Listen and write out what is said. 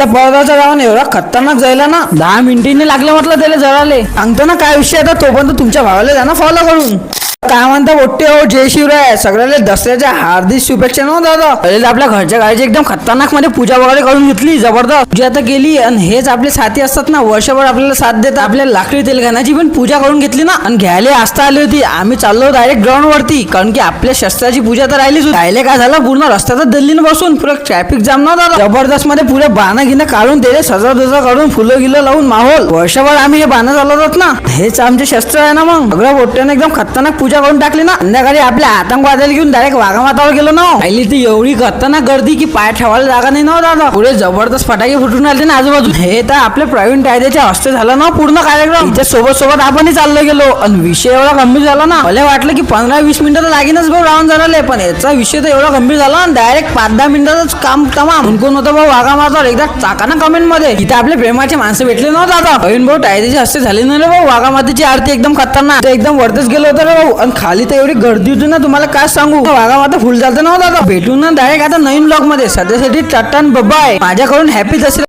आपल्या पळदाच्या गावाने एवढा खतरनाक जायला ना. दहा मिनिटांनी लागलं म्हटलं त्याला जळाले. सांगतो ना काय विषय आता तोपर्यंत तुमच्या भावाला जा ना फॉलो करून काय म्हणता मोठे हो जय शिवराय. सगळ्याला दसऱ्याच्या हार्दिक शुभेच्छा ना दादा? पहिले आपल्या घरच्या गाडीची एकदम खतरनाकमध्ये पूजा वगैरे करून घेतली जबरदस्त पूजा आता केली. आणि हेच आपले साथी असतात ना वर्षभर आपल्याला साथ देतात. आपल्या लाकडी तेलघाण्याची पण पूजा करून घेतली ना. आणि घ्यायला आस्था आली होती. आम्ही चाललो डायरेक्ट ग्राउंड वरती कारण की आपल्या शस्त्राची पूजा तर राहिलीच राहिले काय झालं? पूर्ण रस्त्यातच दिल्लीनं बसून. पुरं ट्रॅफिक जाम ना दादा. जबरदस्त मध्ये पुरे बाणं गिणं काढून दिले सजा दुजा करून फुलं गिलं लावून माहोल. वर्षभर आम्ही हे बाणं चालवतात ना. हेच आमचे शस्त्र आहे ना मग. सगळ्या बोट्याने एकदम खतरनाक पूजा करून टाकली ना संध्याकाळी आपल्या आतंकवाद्याला घेऊन डायरेक्ट वाघामातावर गेलो ना पहिली ती एवढी खतरनाक गर्दी की पाय ठेवायला जागा नाही ना हो दादा. पुढे जबरदस्त फटाके फुटून आले ना आजूबाजू हे तर आपल्या प्रवीण कायद्याच्या हस्ते झालं ना पूर्ण कार्यक्रम. इथे सोबत सोबत आपणही चाललो गेलो. आणि विषय एवढा गंभीर झाला ना. मला वाटलं की पंधरा वीस मिनिटं तर लागेनच भाऊ राऊंड झाला पण याचा विषय तर एवढा गंभीर झाला ना डायरेक्ट पाच दहा मिनिटातच काम तमाम. कोण होतं भाऊ वाघा मारतो एकदा टाका ना कमेंटमध्ये. इथे आपले प्रेमाचे माणसं भेटले नव्हते आता प्रवीण भाऊ टायद्याचे हस्ते झाले ना रे भाऊ? वाघा मातेची आरती एकदम खतरनाक. ते एकदम वरतीच गेलो होतं रे भाऊ. आणि खाली तर एवढी गर्दी होती ना तुम्हाला काय सांगू? वागा माता फुल झालं नव्हतं आता भेटून ना हो डायरेक्ट आता नवीन ब्लॉगमध्ये. सध्यासाठी टाटा बब्बा आहे माझ्याकडून हॅपी दसरा